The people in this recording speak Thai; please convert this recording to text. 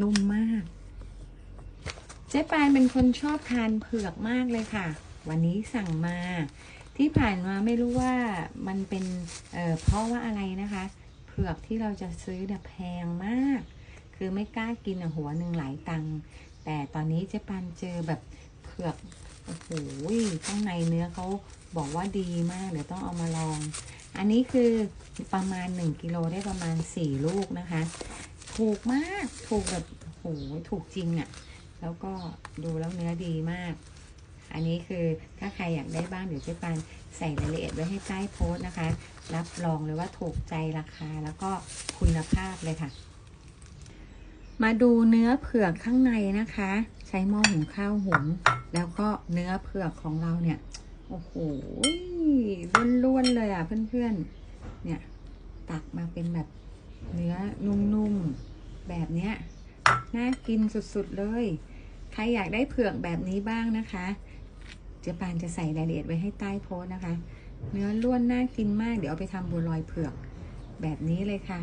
นุ่มมาก เจ๊ปานเป็นคนชอบทานเผือกมากเลยค่ะ วันนี้สั่งมา ที่ผ่านมาไม่รู้ว่ามันเป็นเออเพราะว่าอะไรนะคะ เผือกที่เราจะซื้อเนี่ยแพงมาก คือไม่กล้ากินหัวหนึ่งหลายตังค์แต่ตอนนี้เจ๊ปานเจอแบบเผือกโอ้โหข้างในเนื้อเขาบอกว่าดีมากเดี๋ยวต้องเอามาลอง อันนี้คือประมาณ 1กิโลได้ประมาณ 4 ลูกนะคะ ถูกมาก ถูกแบบโอ้โหถูกจริงอะ่ะ แล้วก็ดูแล้วเนื้อดีมาก อันนี้คือถ้าใครอยากได้บ้างเดี๋ยวเจ๊ปานใส่รายละเอียดไว้ให้ใต้โพสต์นะคะ รับรองเลยว่าถูกใจราคาแล้วก็คุณภาพเลยค่ะ มาดูเนื้อเผือกข้างในนะคะ ใช้หม้อหุงข้าวหุงแล้วก็เนื้อเผือกของเราเนี่ยโอ้โหล้วนๆเลยอะเพื่อนๆ เนี่ย ตักมาเป็นแบบเนื้อนุ่มๆ แบบเนี้ยน่ากินสุดๆเลย ใครอยากได้เผือกแบบนี้บ้างนะคะ เจ๊ปานจะใส่รายละเอียดไว้ให้ใต้โพสนะคะ เนื้อล้วนน่ากินมาก เดี๋ยวเอาไปทำบัวลอยเผือกแบบนี้เลยค่ะ